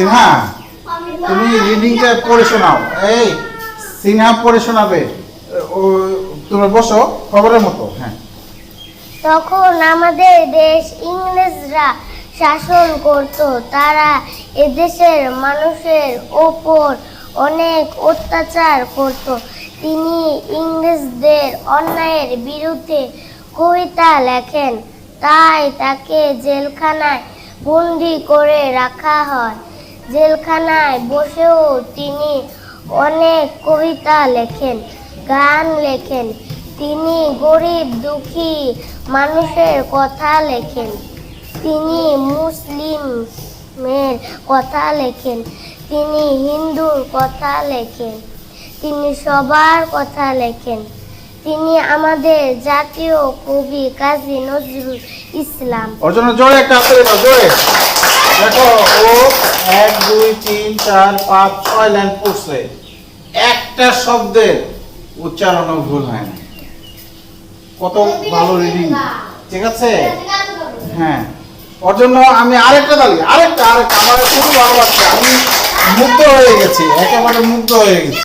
সিনহা, তুমি রিডিংটা পড়ে শোনাও। এই, সিনহা পড়ে শোনাবে। ও, তোমরা বসো, খবরের মতো হ্যাঁ। তখন আমাদের দেশ ইংরেজরা শাসন করত। তারা এদেশের মানুষের ওপর অনেক অত্যাচার করত। তিনি ইংরেজদের অন্যায়ের বিরুদ্ধে কবিতা লেখেন। তাই তাকে জেলখানায় বন্দি করে রাখা হয়। জেলখানায় বসেও তিনি অনেক কবিতা লেখেন, গান লেখেন। তিনি গরিব, দুঃখী মানুষের কথা লেখেন। তিনি মুসলিমের কথা লেখেন। তিনি হিন্দুর কথা লেখেন। তিনি সবার কথা লেখেন। তিনি আমাদের জাতীয় কবি কাজী নজরুল ইসলাম। একটা দেখো এক, দুই, তিন, চার, পাঁচ, ছয় লাইন পড়ছে। একটা শব্দের উচ্চারণও ভুল হয় না। কত ভালো রিডিং ঠিক আছে? হ্যাঁ। ওর জন্য আমি আরেকটা দাঁড়িয়ে আরেকটা আরেকটা। আমার খুব ভালো লাগছে আমি মুগ্ধ হয়ে গেছি, একেবারে মুগ্ধ হয়ে গেছি।